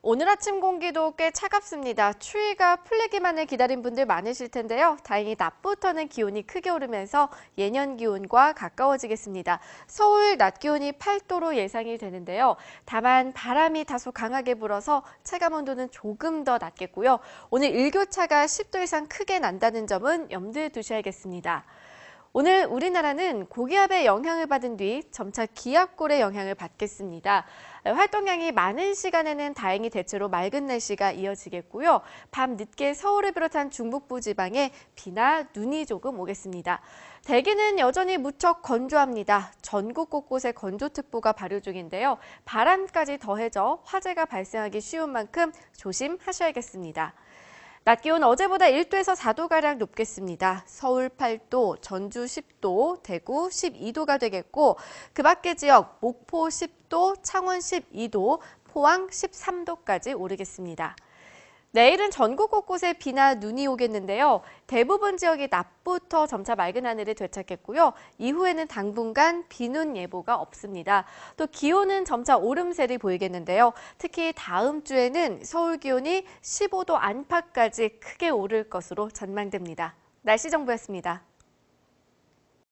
오늘 아침 공기도 꽤 차갑습니다. 추위가 풀리기만을 기다린 분들 많으실 텐데요. 다행히 낮부터는 기온이 크게 오르면서 예년 기온과 가까워지겠습니다. 서울 낮 기온이 8도로 예상이 되는데요. 다만 바람이 다소 강하게 불어서 체감 온도는 조금 더 낮겠고요. 오늘 일교차가 10도 이상 크게 난다는 점은 염두에 두셔야겠습니다. 오늘 우리나라는 고기압의 영향을 받은 뒤 점차 기압골의 영향을 받겠습니다. 활동량이 많은 시간에는 다행히 대체로 맑은 날씨가 이어지겠고요. 밤 늦게 서울을 비롯한 중북부 지방에 비나 눈이 조금 오겠습니다. 대기는 여전히 무척 건조합니다. 전국 곳곳에 건조특보가 발효 중인데요. 바람까지 더해져 화재가 발생하기 쉬운 만큼 조심하셔야겠습니다. 낮 기온 어제보다 1도에서 4도가량 높겠습니다. 서울 8도, 전주 10도, 대구 12도가 되겠고 그 밖의 지역 목포 10도, 창원 12도, 포항 13도까지 오르겠습니다. 내일은 전국 곳곳에 비나 눈이 오겠는데요. 대부분 지역이 낮부터 점차 맑은 하늘을 되찾겠고요. 이후에는 당분간 비눈 예보가 없습니다. 또 기온은 점차 오름세를 보이겠는데요. 특히 다음 주에는 서울 기온이 15도 안팎까지 크게 오를 것으로 전망됩니다. 날씨 정보였습니다.